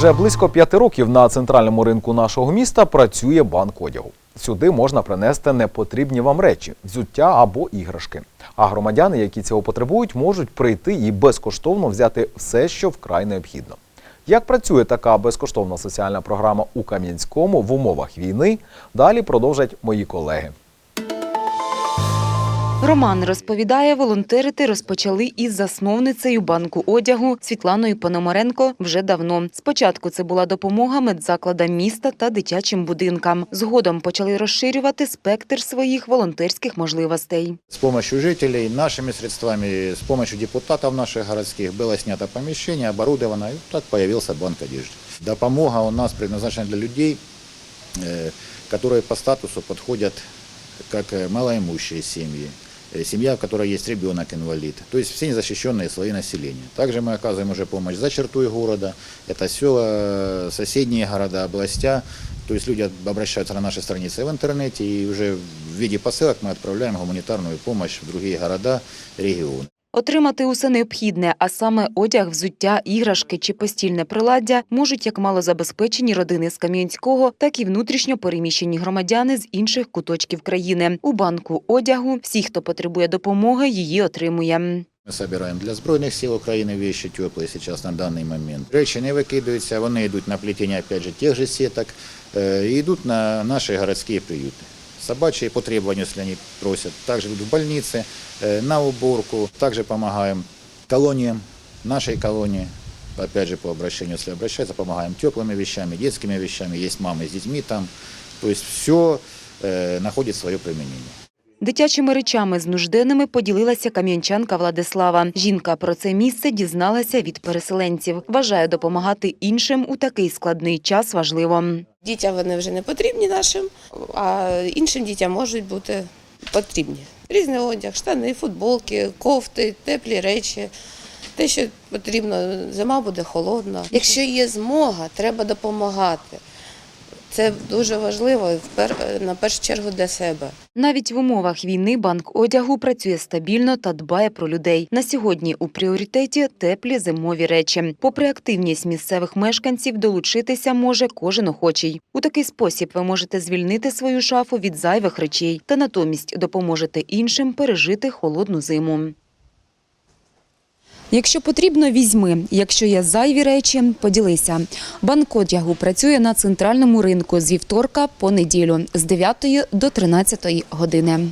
Вже близько п'яти років на центральному ринку нашого міста працює банк одягу. Сюди можна принести непотрібні вам речі, взуття або іграшки. А громадяни, які цього потребують, можуть прийти і безкоштовно взяти все, що вкрай необхідно. Як працює така безкоштовна соціальна програма у Кам'янському в умовах війни? Далі продовжать мої колеги. Роман розповідає, волонтерити розпочали із засновницею банку одягу Світланою Пономаренко вже давно. Спочатку це була допомога медзакладам міста та дитячим будинкам. Згодом почали розширювати спектр своїх волонтерських можливостей. С помощью жителей, нашими средствами, с помощью депутатов наших городских было снято помещение, оборудовано, и так появился банк одежды. Допомога у нас предназначена для людей, э, которые по статусу подходят как э, малоимущие семьи, э, семья, в которой есть ребенок-инвалид, то есть все незащищенные слои населения. Также мы оказываем уже помощь за чертой города, это села, соседние города, областя, то есть люди обращаются на наши страницы в интернете, и уже в виде посылок мы отправляем гуманитарную помощь в другие города, регионы. Отримати усе необхідне, а саме одяг, взуття, іграшки чи постільне приладдя, можуть як малозабезпечені родини з Кам'янського, так і внутрішньо переміщені громадяни з інших куточків країни. У банку одягу всі, хто потребує допомоги, її отримує. Мы собираем для Збройних сил України вещи теплые сейчас на данный момент. Речі не викидаються, вони йдуть на плетение опять же тех же сеток, э, и идут на наши городские приюты. Собачьи по требованию, если они просят. Также идут в больницы, э, на уборку. Также помогаем колониям, нашей колонии. Опять же, по обращению, если обращаются, помогаем теплыми вещами, детскими вещами. Есть мамы с детьми там. То есть все находит свое применение. Дитячими речами з нужденними поділилася кам'янчанка Владислава. Жінка про це місце дізналася від переселенців. Вважає допомагати іншим у такий складний час важливо. Дітям вони вже не потрібні нашим, а іншим дітям можуть бути потрібні. Різний одяг, штани, футболки, кофти, теплі речі. Те, що потрібно, зима буде холодна. Якщо є змога, треба допомагати. Це дуже важливо на першу чергу для себе. Навіть в умовах війни банк одягу працює стабільно та дбає про людей. На сьогодні у пріоритеті теплі зимові речі. Попри активність місцевих мешканців, долучитися може кожен охочий. У такий спосіб ви можете звільнити свою шафу від зайвих речей та натомість допоможете іншим пережити холодну зиму. Якщо потрібно, візьми. Якщо є зайві речі, поділися. Банк одягу працює на центральному ринку з вівторка по неділю з 9 до 13 години.